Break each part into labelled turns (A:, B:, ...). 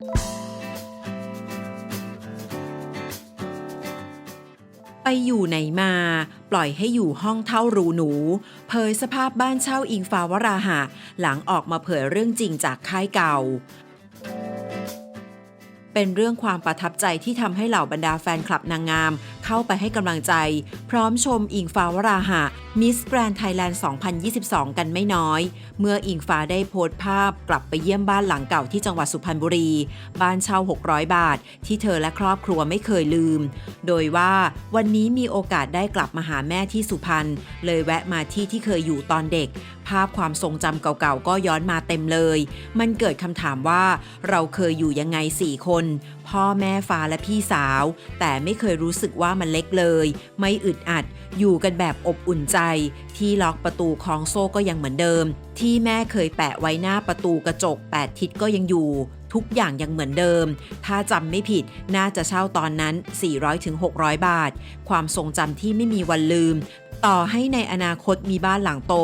A: ไปอยู่ไหนมา ปล่อยให้อยู่ห้องเท่ารูหนู เผยสภาพบ้านเช่าอิงฟ้าวราหะ หลังออกมาเผยเรื่องจริงจากค่ายเก่า เป็นเรื่องความประทับใจที่ทำให้เหล่าบรรดาแฟนคลับนางงาม เข้าไปให้กำลังใจ พร้อมชมอิงฟ้าวราหะมิสแกรน n ไทยแลนด์ 2022 กันไม่น้อย เมื่ออิงฟ้าได้โพสต์ภาพกลับไปเยี่ยมบ้านหลังเก่าที่จังหวัดสุพรรณบุรี บ้านเช่า 600 บาท ที่เธอและครอบครัวไม่เคยลืม โดยว่าวันนี้มีโอกาสได้กลับมาหาแม่ที่สุพรรณเลยแวะมาที่ที่เคยอยู่ตอนเด็ก ภาพความทรงจำเก่าๆ ก็ย้อนมาเต็มเลย มันเกิดคำถามว่า เราเคยอยู่ยังไง4คน พ่อแม่ฟ้าและพี่สาว แต่ไม่เคยรู้สึกว่ามันเล็กเลย ไม่อึดอัด อยู่กันแบบอบอุ่นใจ ที่ล็อกประตูคล้องโซ่ก็ยังเหมือนเดิม ที่แม่เคยแปะไว้หน้าประตูกระจก8ทิศก็ยังอยู่ทุกอย่างยังเหมือนเดิม ถ้าจำไม่ผิดน่าจะเช่าตอนนั้น 400-600 บาท ความทรงจำที่ไม่มีวันลืม ต่อให้ในอนาคตมีบ้านหลังโต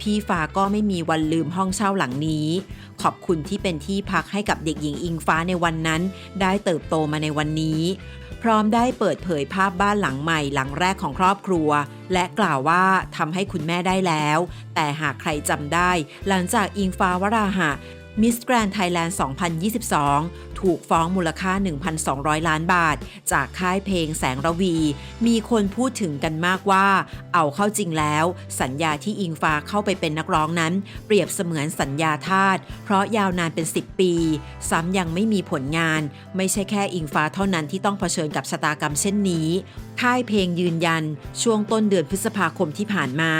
A: พี่ฟ้าก็ไม่มีวันลืมห้องเช่าหลังนี้ ขอบคุณที่เป็นที่พักให้กับเด็กหญิงอิงฟ้าในวันนั้น ได้เติบโตมาในวันนี้ พร้อมได้เปิดเผยภาพบ้านหลังใหม่หลังแรกของครอบครัว และกล่าวว่าทำให้คุณแม่ได้แล้ว แต่หากใครจำได้ หลังจากอิงฟ้าวราหะ มิสแกรนไทยแลนด์ 2022 ถูกฟ้องมูลค่า 1,200 ล้านบาท จากค่ายเพลงแสงระวี มีคนพูดถึงกันมากว่า เอาเข้าจริงแล้ว สัญญาที่อิงฟ้าเข้าไปเป็นนักร้องนั้น เปรียบเสมือนสัญญาทาสเพราะยาวนานเป็น 10 ปี ซ้ำยังไม่มีผลงาน ไม่ใช่แค่อิงฟ้าเท่านั้นที่ต้องเผชิญกับชะตากรรมเช่นนี้ ค่ายเพลงยืนยัน ช่วงต้นเดือนพฤษภาคมที่ผ่านมา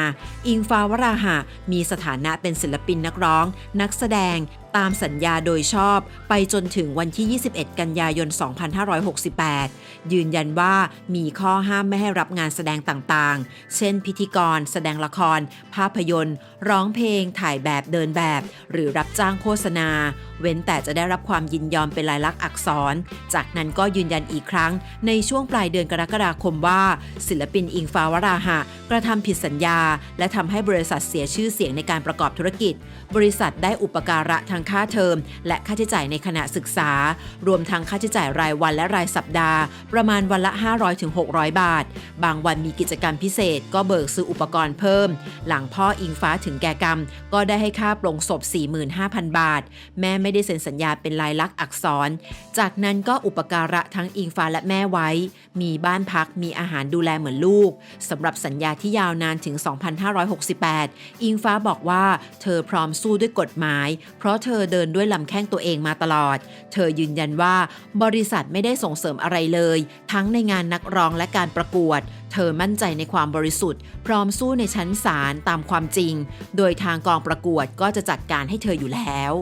A: อิงฟ้าวราหะมีสถานะเป็นศิลปินนักร้อง นักแสดง ตามสัญญาโดยชอบไปจนถึงวันที่ 21 กันยายน 2568 ยืนยันว่ามีข้อห้ามไม่ให้รับงานแสดงต่างๆ เช่นพิธีกร แสดงละคร ภาพยนตร์ ร้องเพลง ถ่ายแบบเดินแบบ หรือรับจ้างโฆษณา เว้นแต่จะได้รับความยินยอมเป็นลายลักษณ์อักษร จากนั้นก็ยืนยันอีกครั้ง ในช่วงปลายเดือนกรกฎาคมว่า ศิลปินอิงฟ้าวราหะ กระทำผิดสัญญา และทำให้บริษัทเสียชื่อเสียงในการประกอบธุรกิจ บริษัทได้อุปการะทางค่าเทอม และค่าใช้จ่ายในขณะศึกษา รวมทั้งค่าใช้จ่ายรายวันและรายสัปดาห์ ประมาณวันละ 500-600 บาท บางวันมีกิจกรรมพิเศษ ก็เบิกซื้ออุปกรณ์เพิ่ม หลังพ่ออิงฟ้าถึงแก่กรรม ก็ได้ให้ค่าปลงศพ 45,000 บาท แม่ไม่ได้เซ็นสัญญาเป็นลายลักษณ์อักษร จากนั้นก็อุปการะทั้งอิงฟ้าและแม่ไว้ มีบ้านพักมีอาหารดูแลเหมือนลูกสำหรับสัญญาที่ยาวนานถึง 2568 อิงฟ้าบอกว่า เธอพร้อมสู้ด้วยกฎหมาย เพราะเธออเดินด้วยลำแข้งตัวเองมาตลอด เธอยืนยันว่าบริษัทไม่ได้ส่งเสริมอะไรเลย ทั้งในงานนักร้องและการประกวด เธอมั่นใจในความบริสุทธิ์ พร้อมสู้ในชั้นศาลตามความจริง โดยทางกองประกวดก็จะจัดการให้เธออยู่แล้ว